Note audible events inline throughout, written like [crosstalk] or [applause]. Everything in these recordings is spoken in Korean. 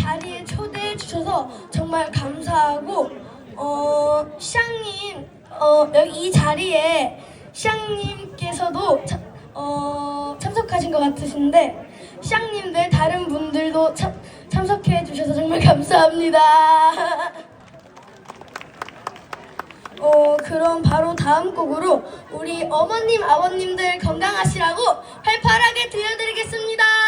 자리에 초대해 주셔서 정말 감사하고 어, 시장님 어, 여기 이 자리에 시장님께서도 참, 어, 참석하신 것 같으신데 시장님들 다른 분들도 참, 참석해 주셔서 정말 감사합니다. [laughs] 어, 그럼 바로 다음 곡으로 우리 어머님, 아버님들 건강하시라고 활발하게 들려드리겠습니다.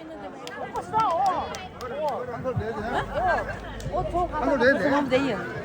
수 있는데 똑같이 나와. 한걸 내야 되냐? 어, 저 가서 내야 돼.